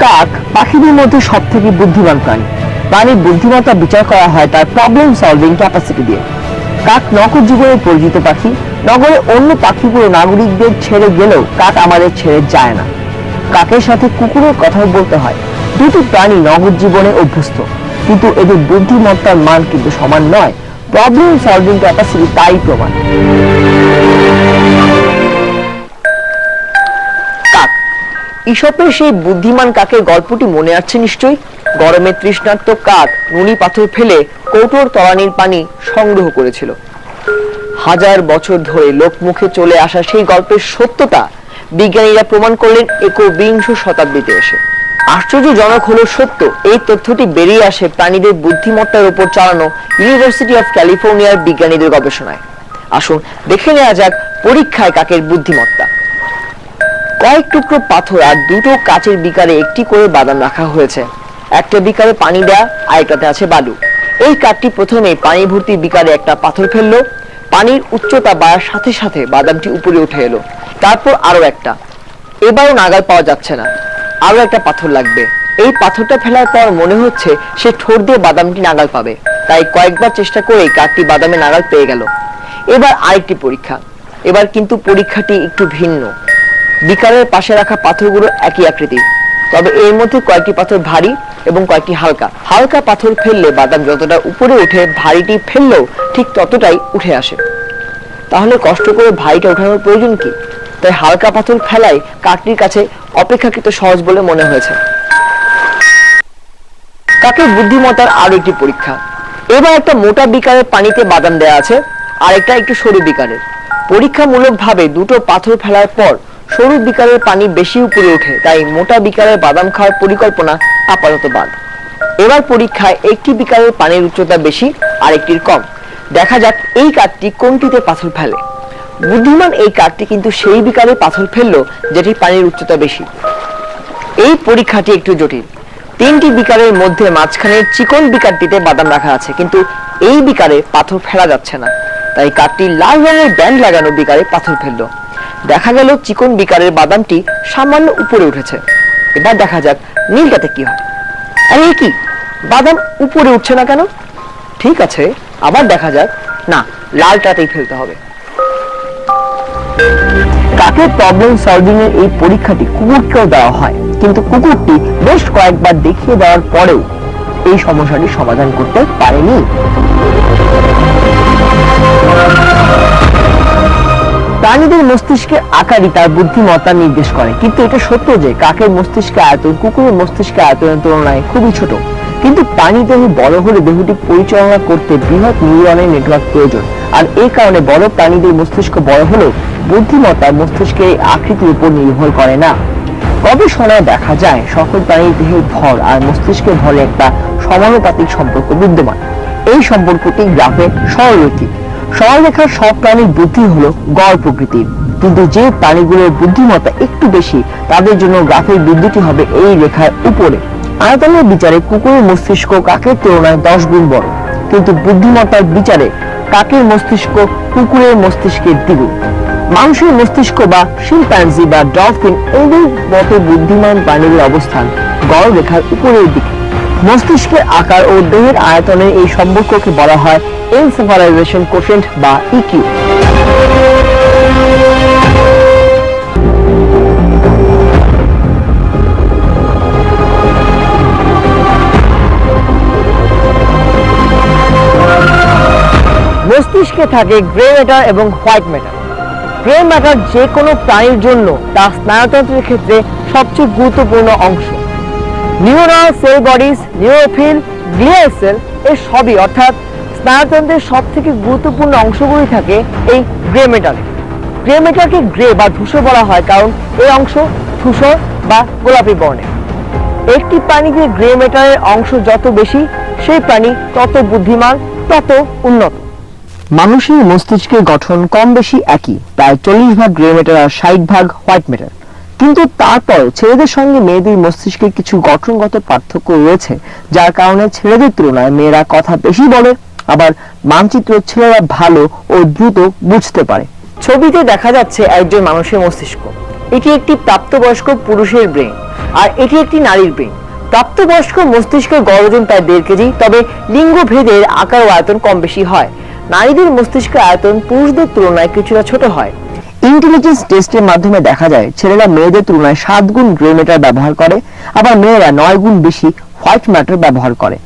কাক পাখিদের মধ্যে সব থেকে বুদ্ধিমান প্রাণী। প্রাণীর বুদ্ধিমত্তা বিচার করা হয় তার প্রবলেম সলভিং ক্যাপাসিটি দিয়ে। কাক নগর জীবনে পরিচিত পাখি। নগরে অন্য পাখিগুলো নাগরিকদের ছেড়ে গেলেও কাক আমাদের ছেড়ে যায় না। কাকের সাথে কুকুরের কথাও বলতে হয়। দুটি প্রাণী নগর জীবনে অভ্যস্ত। কিন্তু এদের বুদ্ধিমত্তার মান কিন্তু সমান নয়। প্রবলেম সলভিং ক্যাপাসিটি তাই প্রমাণ। ইসপের সেই বুদ্ধিমান কাকের গল্পটি মনে আছে নিশ্চয়ই? গরমে তৃষ্ণার্ত কাক নুনি পাথর ফেলে কৌটোর তলানির পানি সংগ্রহ করেছিল। হাজার বছর ধরে লোকমুখে চলে আসা সেই গল্পের সত্যতা বিজ্ঞানীরা প্রমাণ করলেন একবিংশ শতাব্দীতে এসে। আশ্চর্যজনক হলো সত্য, এই তথ্যটি বেরিয়ে আসে প্রাণীদের বুদ্ধিমত্তার উপর চালানো ইউনিভার্সিটি অফ ক্যালিফোর্নিয়ার বিজ্ঞানীদের গবেষণায়। আসুন দেখে নেওয়া যাক পরীক্ষায় কাকের বুদ্ধিমত্তা। কয়েক টুকরো পাথর আর দুটো কাচের বিকারে একটি করে বাদাম রাখা হয়েছে। একটা বিকারে পানি দেয়া, আরেকটাতে আছে বালু। এই কাঠটি প্রথমে পানি ভর্তি বিকারে একটা পাথর ফেলল। পানির উচ্চতা বাড়ার সাথে সাথে বাদামটি উপরে উঠে এলো। তারপর আরও একটা। এবারও নাগাল পাওয়া যাচ্ছে না। আরও একটা পাথর লাগবে। এই পাথরটা ফেলার পর মনে হচ্ছে সে ঠোঁট দিয়ে বাদামটি নাগাল পাবে। তাই কয়েকবার চেষ্টা করে কাঠটি বাদামে নাগাল পেয়ে গেল। এবার আরেকটি পরীক্ষা। এবার কিন্তু পরীক্ষাটি একটু ভিন্ন। বিকারের পাশে রাখা পাথরগুলো একই আকৃতির তবে এর মধ্যে কয়েকটি পাথর ভারী এবং কয়েকটি হালকা। হালকা পাথর ফেললে বাদাম যতটা উপরে উঠে ভারীটি ফেললেও ঠিক ততটাই উঠে আসে। তাহলে কষ্ট করে ভারীটা ওঠানোর প্রয়োজন কি? তাই হালকা পাথর ফেলাই কাকটির কাছে অপেক্ষাকৃত সহজ বলে মনে হয়েছে। কাকের বুদ্ধিমত্তার আরও একটি পরীক্ষা। এবার একটা মোটা বিকারের পানিতে বাদাম দেওয়া আছে আর একটা একটু সরু বিকারের। পরীক্ষামূলক ভাবে দুটো পাথর ফেলার পর সরু বিকারের পানি বেশি উপরে ওঠে, তাই মোটা বিকারের বাদাম খাওয়ার পরিকল্পনা আপাতত বাদ। এবার পরীক্ষায় একটি বিকারের পানির উচ্চতা বেশি আর একটির কম। দেখা যাক এই কাঠটি কোনটিতে পাথর ফেলে। বুদ্ধিমান এই কাঠটি কিন্তু সেই বিকারে পাথর ফেলল, যেটির পানির উচ্চতা বেশি। এই পরীক্ষাটি একটু জটিল। তিনটি বিকারের মধ্যে মাঝখানের চিকন বিকারটিতে বাদাম রাখা আছে, কিন্তু এই বিকারে পাথর ফেলা যাচ্ছে না। তাই কাঠটি লাল রঙের ব্যান্ড লাগানো বিকারে পাথর ফেলল। দেখা গেল চিকন বিকারের বাদামটি সামান্য উপরে উঠেছে। এবার দেখা যাক নীলটাতে কি হয়। আরে কি? বাদাম উপরে উঠছে না কেন? ঠিক আছে, আবার দেখা যাক। না, লালটাতেই ফেলতে হবে। কাকের প্রবলেম সলভিং এর এই পরীক্ষাটি কুকুরকেও দেওয়া হয়। কিন্তু কুকুরটি বেশ কয়েকবার দেখিয়ে দেওয়ার পরেও এই সমস্যাটি সমাধান করতে পারেনি। প্রাণীদের মস্তিষ্কের আকারই তার বুদ্ধিমত্তা নির্দেশ করে। কিন্তু এটা সত্য যে কাকের মস্তিষ্কের আয়তন, কুকুরের মস্তিষ্কের আয়তনের তুলনায় খুবই ছোট। কিন্তু প্রাণী দেহ বড় হলে দেহটি পরিচালনা করতে বৃহৎ নিউরনের নেটওয়ার্ক প্রয়োজন। আর এই কারণে বড় প্রাণীদের মস্তিষ্ক বড় হলেও বুদ্ধিমত্তা মস্তিষ্কের এই আকৃতির উপর নির্ভর করে না। গবেষণায় দেখা যায়, সকল প্রাণীর দেহের ভর আর মস্তিষ্কের ভরে একটা সমানুপাতিক সম্পর্ক বিদ্যমান। এই সম্পর্কটি গ্রাফে সরলরৈখিক। সরলরেখার সব প্রাণীর বুদ্ধি হলো গড় প্রকৃতির কিন্তু যে প্রাণীগুলোর বুদ্ধিমত্তা একটু বেশি, তাদের জন্য গ্রাফের বিন্দুটি হবে এই রেখার উপরে। আয়তনের বিচারে কুকুরের মস্তিষ্ক কাকের তুলনায় দশ গুণ বড়। কিন্তু বুদ্ধিমত্তার বিচারে কাকের মস্তিষ্ক কুকুরের মস্তিষ্কের দ্বিগুণ। মানুষের মস্তিষ্ক বা শিম্প্যাঞ্জি বা ডলফিন এদের মতো বুদ্ধিমান প্রাণীদের অবস্থান গড় রেখার উপরের দিকে। মস্তিষ্কের আকার ও দেহের আয়তনের এই সম্পর্ককে বলা হয় কোশেন্ট বা ইকিউ মস্তিষ্কে থাকে গ্রে ম্যাটার এবং হোয়াইট ম্যাটার। গ্রে ম্যাটার যে কোনো প্রাণীর জন্য তা স্নায়ুতন্ত্রের ক্ষেত্রে সবচেয়ে গুরুত্বপূর্ণ অংশ। Neural cell bodies, neuropil, glial cell এর সবই, অর্থাৎ স্নায়ুতন্ত্রের সব থেকে গুরুত্বপূর্ণ অংশগুলি থাকে এই গ্রে মেটালে গ্রে মেটালকে গ্রে বা ধূসর বলা হয় কারণ এই অংশ ধূসর বা গোলাপি বর্ণের। একটি প্রাণীতে গ্রে মেটালের অংশ যত বেশি, সেই প্রাণী তত বুদ্ধিমান, তত উন্নত। মানুষের মস্তিষ্কের গঠন কম বেশি একই, প্রায় চল্লিশ ভাগ গ্রে ম্যাটার আর ষাট ভাগ হোয়াইট ম্যাটার কিন্তু তারপর ছেলেদের সঙ্গে মেয়েদের মস্তিষ্কে কিছু গঠনগত পার্থক্য রয়েছে, যার কারণে ছেলেদের তুলনায় মেয়েরা কথা বেশি বলে আবার মানচিত্র ছেলেরা ভালো ও দ্রুত বুঝতে পারে। ছবিতে দেখা যাচ্ছে একজন মানুষের মস্তিষ্ক। এটি একটি প্রাপ্তবয়স্ক পুরুষের ব্রেন আর এটি একটি নারীর ব্রেন। প্রাপ্তবয়স্ক মস্তিষ্কের গড় ওজন প্রায় দেড় কেজি তবে লিঙ্গ ভেদের আকার ও আয়তন কম বেশি হয়। নারীদের মস্তিষ্কের আয়তন পুরুষদের তুলনায় কিছুটা ছোট হয়। ইন্টেলিজেন্স টেস্টের মাধ্যমে দেখা যায় ছেলেরা মেয়েদের তুলনায় সাত গুণ গ্রে ম্যাটার ব্যবহার করে আবার মেয়েরা নয় গুণ বেশি হোয়াইট ম্যাটার ব্যবহার করে।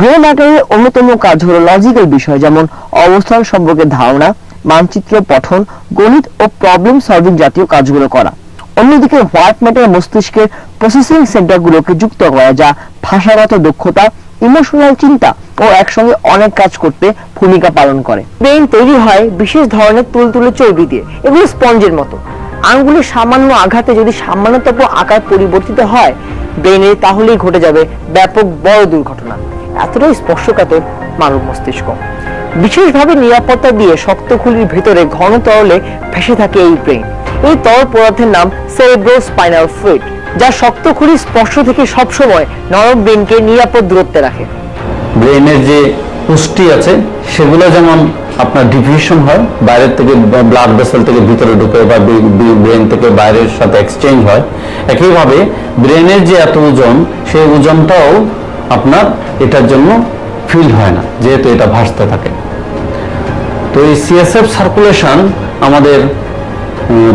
গ্রে ম্যাটারের অন্যতম কাজ হলো লজিক্যাল বিষয়, যেমন অবস্থান সম্পর্কে ধারণা, মানচিত্র পঠন, গণিত ও প্রবলেম সলভিং জাতীয় কাজগুলো করা। অন্যদিকে হোয়াইট ম্যাটার মস্তিষ্কের প্রসেসিং সেন্টারগুলোকে যুক্ত করে, যা ভাষাগত দক্ষতা ইমোশনাল চিন্তা ও একসঙ্গে অনেক কাজ করতে ভূমিকা পালন করে। ব্রেন তৈরি হয় বিশেষ ধরনের তুলতুলে চর্বি দিয়ে, এগুলো স্পঞ্জের মতো। আঙ্গুলের সামান্য আঘাতে যদি সামান্যতম আকার পরিবর্তিত হয় ব্রেনে তাহলেই ঘটে যাবে ব্যাপক বড় দুর্ঘটনা। এতটাই স্পর্শকাতর মানব মস্তিষ্ক। বিশেষভাবে নিরাপত্তা দিয়ে শক্ত খুলির ভেতরে ঘন তরলে ভেসে থাকে এই ব্রেন। এই তরল পদার্থের নাম সেরেব্রো স্পাইনাল ফ্লুইড যা শক্ত খুলির স্পর্শ থেকে সবসময় নরম ব্রেনকে নিরাপদ দূরত্বে রাখে। ব্রেনের যে পুষ্টি আছে, সেগুলো যেমন আপনার ডিফিউশন হয়, বাইরের থেকে ব্লাড ভেসেল থেকে ভিতরে ঢুকে বা ব্রেন থেকে বাইরের সাথে এক্সচেঞ্জ হয়, একইভাবে ব্রেনের যে এত ওজন, সেই ওজনটাও আপনার এটার জন্য ফিল হয় না, যেহেতু এটা ভাসতে থাকে। তো এই সিএসএফ সার্কুলেশন আমাদের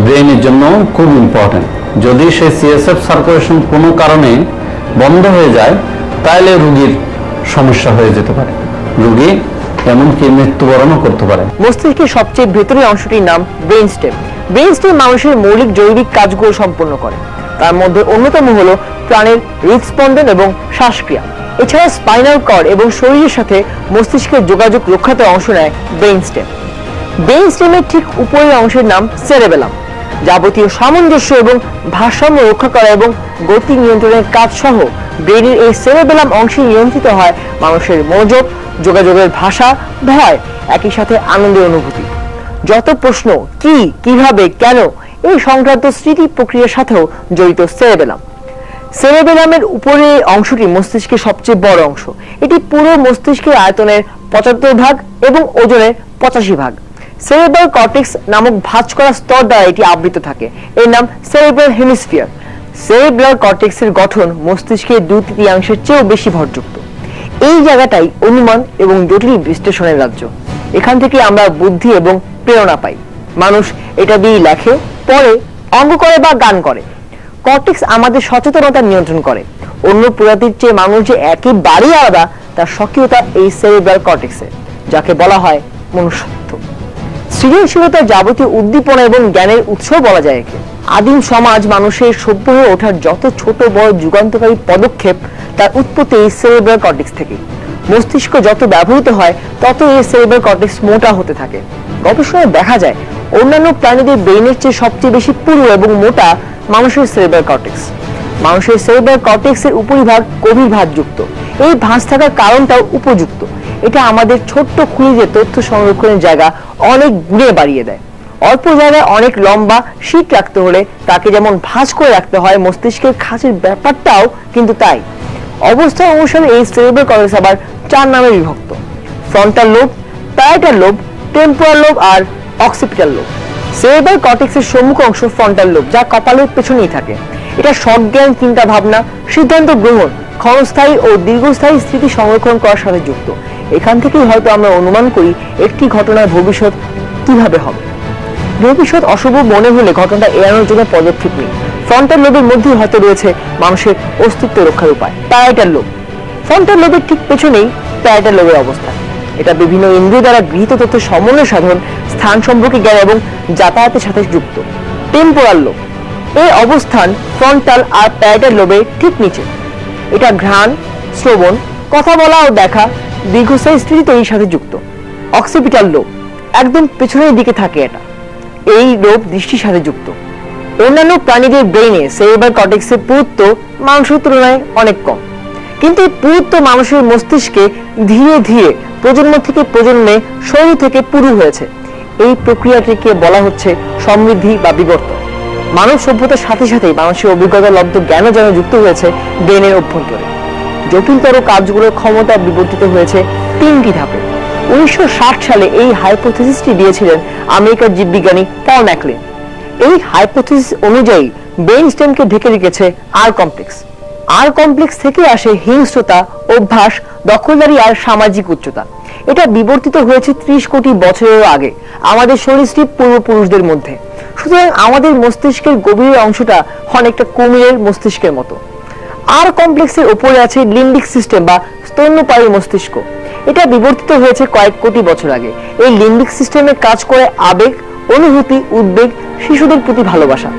ব্রেনের জন্য খুব ইম্পর্টেন্ট যদি সেই সিএসএফ সার্কুলেশন কোনো কারণে বন্ধ হয়ে যায় তাহলে রুগীর সমস্যা হয়ে যেতে পারে। রুগী এমনকি মৃত্যুবরণও করতে পারে। মস্তিষ্কের সবচেয়ে ভেতরের অংশটির নাম ব্রেন স্টেম ব্রেন স্টেম মানুষের মৌলিক জৈবিক কাজগুলো সম্পন্ন করে। তার মধ্যে অন্যতম হলো প্রাণের হৃদস্পন্দন এবং শ্বাসক্রিয়া। এছাড়া স্পাইনাল কর্ড এবং শরীরের সাথে মস্তিষ্কের যোগাযোগ রক্ষাতে অংশ নেয় ব্রেন স্টেম ব্রেন স্টেমের ঠিক উপরের অংশের নাম সেরেবেলাম, যাবতীয় সামঞ্জস্য এবং ভারসাম্য রক্ষা করা এবং গতি নিয়ন্ত্রণের কাজ সহ ব্রেনের এই সেরেবেলাম অংশে নিয়ন্ত্রিত হয় মানুষের মনোযোগ, যোগাযোগের ভাষা, ভয়, একই সাথে আনন্দের অনুভূতি। যত প্রশ্ন, কি, কীভাবে, কেন, এই সংক্রান্ত স্মৃতি প্রক্রিয়ার সাথেও জড়িত সেরেবেলাম। সেরেবেলামের উপরে অংশটি মস্তিষ্কের সবচেয়ে বড় অংশ। এটি পুরো মস্তিষ্কের আয়তনের পঁচাত্তর ভাগ এবং ওজনের পঁচাশি ভাগ। সেরেব্রাল কর্টেক্স নামক ভাঁজ করা স্তর দ্বারা এটি আবৃত থাকে। এর নাম সেরেব্রাল হেমিস্ফিয়ার। সেরেব্রাল কর্টেক্সের গঠন মস্তিষ্কের দুই তৃতীয়াংশের চেয়েও বেশি ভরযুক্ত। এই জায়গাটাই অনুমান এবং জটিল বিশ্লেষণের রাজ্য। এখান থেকে আমরা বুদ্ধি এবং প্রেরণা পাই। মানুষ এটা দিয়ে লেখে, পড়ে অঙ্গ করে বা গান করে। কর্টেক্স আমাদের সচেতনতা নিয়ন্ত্রণ করে। অন্য প্রজাতির চেয়ে মানুষ যে একেবারেই আলাদা, তার সক্রিয়তা এই সেরিব্রাল কর্টেক্সে যাকে বলা হয় মনুষ্যত্ব। সৃজনশীলতার যাবতীয় উদ্দীপনা এবং জ্ঞানের উৎস বলা যায় একে। আদিম সমাজ মানুষের সভ্য হয়ে ওঠার যত ছোট বড় যুগান্তকারী পদক্ষেপ, তার উৎপত্তি এই সেরিব্রাল কর্টেক্স থেকে। মস্তিষ্ক যত ব্যবহৃত হয় তত এই সেরিব্রাল কর্টেক্স মোটা হতে থাকে। গবেষণায় দেখা যায় অন্যান্য প্রাণীদের ব্রেইনের চেয়ে সবচেয়ে বেশি পুরু এবং মোটা মানুষের সেরিব্রাল কর্টেক্স। মানুষের সেরিব্রাল কর্টেক্সের উপরিভাগ গভীর ভাঁজযুক্ত এই ভাঁজ থাকার কারণটাও উপযুক্ত। এটা আমাদের ছোট্ট খুঁজে তথ্য সংরক্ষণের জায়গা অনেক গুণে বাড়িয়ে দেয়। অল্প জায়গায় অনেক লম্বা শীত রাখতে হলে তাকে যেমন ভাঁজ করে রাখতে হয়, মস্তিষ্কের খাঁচের ব্যাপারটাও কিন্তু তাই। অবস্থা অনুসারে এই সেরিব্রাল কর্টেক্স আবার চার নামে বিভক্ত। Frontal lobe, parietal lobe, temporal lobe আর অক্সিপিটাল লোব। সেরেব্রাল কর্টেক্সের সম্মুখ অংশ ফ্রন্টাল লোব, যা কপালের পেছনেই থাকে। এটা সজ্ঞান, চিন্তা ভাবনা, সিদ্ধান্ত গ্রহণ, ক্ষণস্থায়ী ও দীর্ঘস্থায়ী স্মৃতি সংরক্ষণ করার সাথে যুক্ত। এখান থেকেই হয়তো আমরা অনুমান করি একটি ঘটনার ভবিষ্যৎ কীভাবে হবে। ভবিষ্যৎ অশুভ মনে হলে ঘটনাটা এড়ানোর জন্য পদক্ষেপ নেই ফ্রন্টাল লোবের মধ্যেই হয়তো রয়েছে মানুষের অস্তিত্ব রক্ষার উপায়, প্যারাইটাল লোব। ফ্রন্টাল লোবের ঠিক পেছনেই প্যারাইটাল লোবের অবস্থান। এটা বিভিন্ন ইন্দ্রিয় দ্বারা গৃহীত তথ্য সমন্বয় সাধন, স্থান সম্পর্কে জ্ঞান এবং যাতায়াতের সাথে যুক্ত। টেম্পোরাল লোব এই অবস্থান ফ্রন্টাল আর প্যারাইটাল লোবের ঠিক নিচে। এটা ঘ্রাণ, শ্রবণ, কথা বলা ও দেখা, দীর্ঘস্থায়ী স্মৃতি তৈরির সাথে যুক্ত। অক্সিপিটাল লোব একদম পেছনের দিকে থাকে এটা। এই লোব দৃষ্টির সাথে যুক্ত। অন্যান্য প্রাণীদের ব্রেইনে সেরিব্রাল কর্টেক্সের পুরুত্ব মানুষের তুলনায় অনেক কম। কিন্তু এই পুরুত্ব মানুষের মস্তিষ্কে ধীরে ধীরে প্রজন্ম থেকে প্রজন্মে শরীর থেকে পুরু হয়েছে। এই প্রক্রিয়াটিকে বলা হচ্ছে সমৃদ্ধি বা বিবর্তন। মানব সভ্যতার সাথে সাথে মানুষের অভিজ্ঞতা, লব্ধ জ্ঞানও যেন যুক্ত হয়েছে ব্রেনের অভ্যন্তরে। জটিলতর কাজগুলোর ক্ষমতা বিবর্তিত হয়েছে তিনটি ধাপে। উনিশশো ষাট সালে এই হাইপোথেসিসটি দিয়েছিলেন আমেরিকার জীববিজ্ঞানী পল ম্যাকলিন। এই হাইপোথেসিস অনুযায়ী ব্রেইন স্টেমকে ঢেকে রেখেছে আর কমপ্লেক্স। আর কমপ্লেক্স থেকে আসে হিংস্রতা, অভ্যাস, দখলদারি আর সামাজিক উচ্চতা। এটা বিবর্তিত হয়েছে ত্রিশ কোটি বছরেরও আগে, আমাদের সরীসৃপ পূর্বপুরুষদের মধ্যে। সুতরাং আমাদের মস্তিষ্কের গভীর অংশটা অনেকটা কুমিরের মস্তিষ্কের মতো। আর কমপ্লেক্সের উপরে আছে লিম্বিক সিস্টেম বা স্তন্যপায়ী মস্তিষ্ক। এটা বিবর্তিত হয়েছে কয়েক কোটি বছর আগে। এই লিম্বিক সিস্টেমে কাজ করে আবেগ, অনুভূতি, উদ্বেগ, শিশুদের প্রতি ভালোবাসা।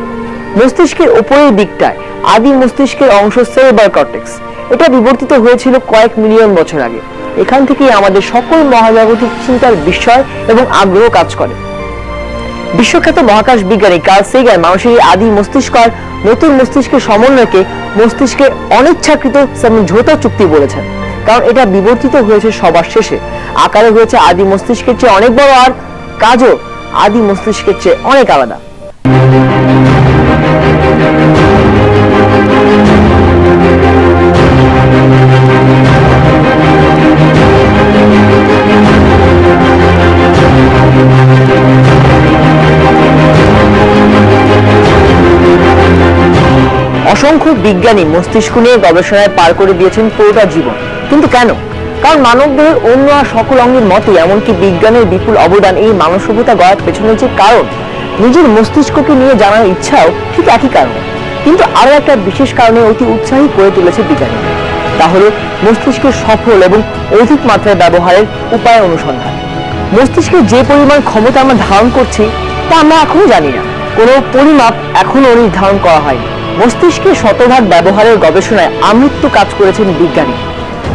মস্তিষ্কের উপরের দিকটায়, আদি মস্তিষ্কের অংশ সেরেব্রাল কর্টেক্স। এটা বিবর্তিত হয়েছিল কয়েক মিলিয়ন বছর আগে। এখান থেকেই আমাদের সকল মহাজাগতিক চিন্তার বিস্ময় এবং আগ্রহ কাজ করে। বিশ্বখ্যাত মহাকাশ বিজ্ঞানী কার্ল সেগান মানুষের আদি মস্তিষ্ক নতুন মস্তিষ্কের সমন্বয়কে মস্তিষ্কের অনিচ্ছাকৃত সমঝোতা চুক্তি বলেছেন। কারণ এটা বিবর্তিত হয়েছে সবার শেষে। আকারে হয়েছে আদি মস্তিষ্কের চেয়ে অনেক বড় আর কাজও আদি মস্তিষ্কের চেয়ে অনেক আলাদা। অসংখ্য বিজ্ঞানী মস্তিষ্ক নিয়ে গবেষণায় পার করে দিয়েছেন পুরোটা জীবন। কিন্তু কেন? কারণ মানব দেহের অন্য আর সকল অঙ্গের মতে এমনকি বিজ্ঞানের বিপুল অবদান এই মানব সভ্যতা গড়ার পেছনে যে কারণ নিজের মস্তিষ্ককে নিয়ে জানার ইচ্ছাও ঠিক একই কারণে। কিন্তু আরও একটা বিশেষ কারণে অতি উৎসাহী করে তুলেছে বিজ্ঞানী। তাহলে মস্তিষ্কের সফল এবং অধিক মাত্রায় ব্যবহারের উপায় অনুসন্ধান। মস্তিষ্কের যে পরিমাণ ক্ষমতা আমরা ধারণ করছি, তা আমরা এখনও জানি না। কোনো পরিমাপ এখনও নির্ধারণ করা হয়নি। মস্তিষ্কের শতভাগ ব্যবহারের গবেষণায় আমৃত্যু কাজ করেছেন বিজ্ঞানী।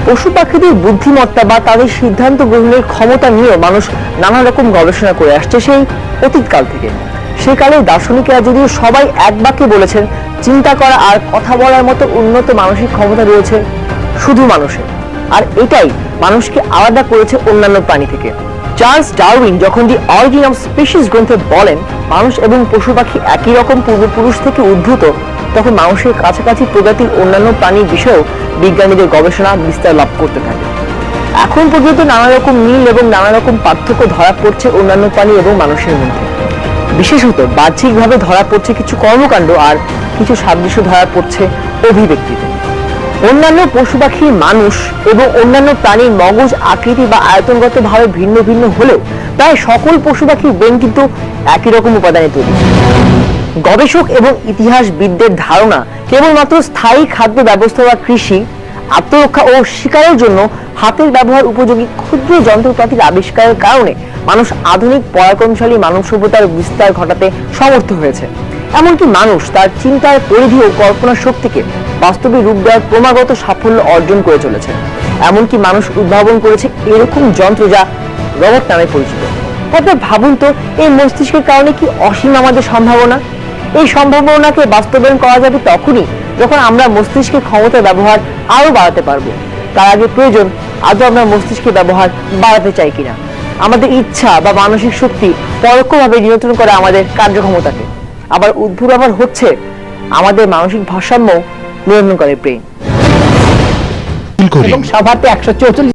পশু পাখিদের বুদ্ধিমত্তা বা তাদের সিদ্ধান্ত গ্রহণের ক্ষমতা নিয়ে মানুষ নানা রকম গবেষণা করে আসছে সেই অতীতকাল থেকে। সেকালে দার্শনিকেরা যদিও সবাই এক বাক্যে বলেছেন, চিন্তা করা আর কথা বলার মতো উন্নত মানসিক ক্ষমতা রয়েছে শুধু মানুষের। আর এটাই মানুষকে আলাদা করেছে অন্যান্য প্রাণী থেকে। চার্লস ডারউইন যখন দি অরিজিন অফ স্পিসিস গ্রন্থে বলেন, মানুষ এবং পশু পাখি একই রকম পূর্বপুরুষ থেকে উদ্ভূত, তখন মানুষের কাছাকাছি প্রজাতির অন্যান্য প্রাণীর বিষয়েও বিজ্ঞানীদের গবেষণা বিস্তার লাভ করতে থাকে। এখন পর্যন্ত নানা রকম মিল এবং নানা রকম পার্থক্য ধরা পড়ছে অন্যান্য প্রাণী এবং মানুষের মধ্যে। বিশেষত বাহ্যিকভাবে ধরা পড়ছে কিছু কর্মকাণ্ড আর কিছু সাদৃশ্য ধরা পড়ছে অভিব্যক্তিতে। অন্যান্য পশু পাখি মানুষ এবং অন্যান্য প্রাণীর মগজ, আকৃতি বা আয়তনগত ভাবে ভিন্ন ভিন্ন হলেও প্রায় সকল পশু পাখির ব্রেন কিন্তু একই রকম উপাদানে তৈরি। গবেষক এবং ইতিহাসবিদদের ধারণা কেবলমাত্র স্থায়ী খাদ্য ব্যবস্থা বা কৃষি, আত্মরক্ষা ও শিকারের জন্য হাতের ব্যবহার উপযোগী ক্ষুদ্র যন্ত্রপাতির আবিষ্কারের কারণে মানুষ আধুনিক, পরাক্রমশালী মানব সভ্যতার বিস্তার ঘটাতে সমর্থ হয়েছে। এমনকি মানুষ তার চিন্তার পরিধি ও কল্পনা শক্তিকে বাস্তবে রূপ দেওয়ার ক্রমাগত সাফল্য অর্জন করে চলেছে। এমনকি মানুষ উদ্ভাবন করেছে এরকম যন্ত্র যা রবট নামে পরিচিত। তারপর ভাবুন তো, এই মস্তিষ্কের কারণে কি অসীম আমাদের সম্ভাবনা? এই সম্ভাবনাকে বাস্তবায়ন করা যাবে তখনই যখন আমরা মস্তিষ্কের ক্ষমতা ব্যবহার আরও বাড়াতে পারব। তার আগে প্রয়োজন আজও আমরা মস্তিষ্কের ব্যবহার বাড়াতে চাই কিনা? আমাদের ইচ্ছা বা মানসিক শক্তি পরোক্ষভাবে নিয়ন্ত্রণ করে আমাদের কার্যক্ষমতাকে। আবার উদ্ভূত আবার হচ্ছে আমাদের মানসিক ভারসাম্য নিয়ন্ত্রণ করে প্রেম। এবং সভাতে একশো চৌচল্লিশ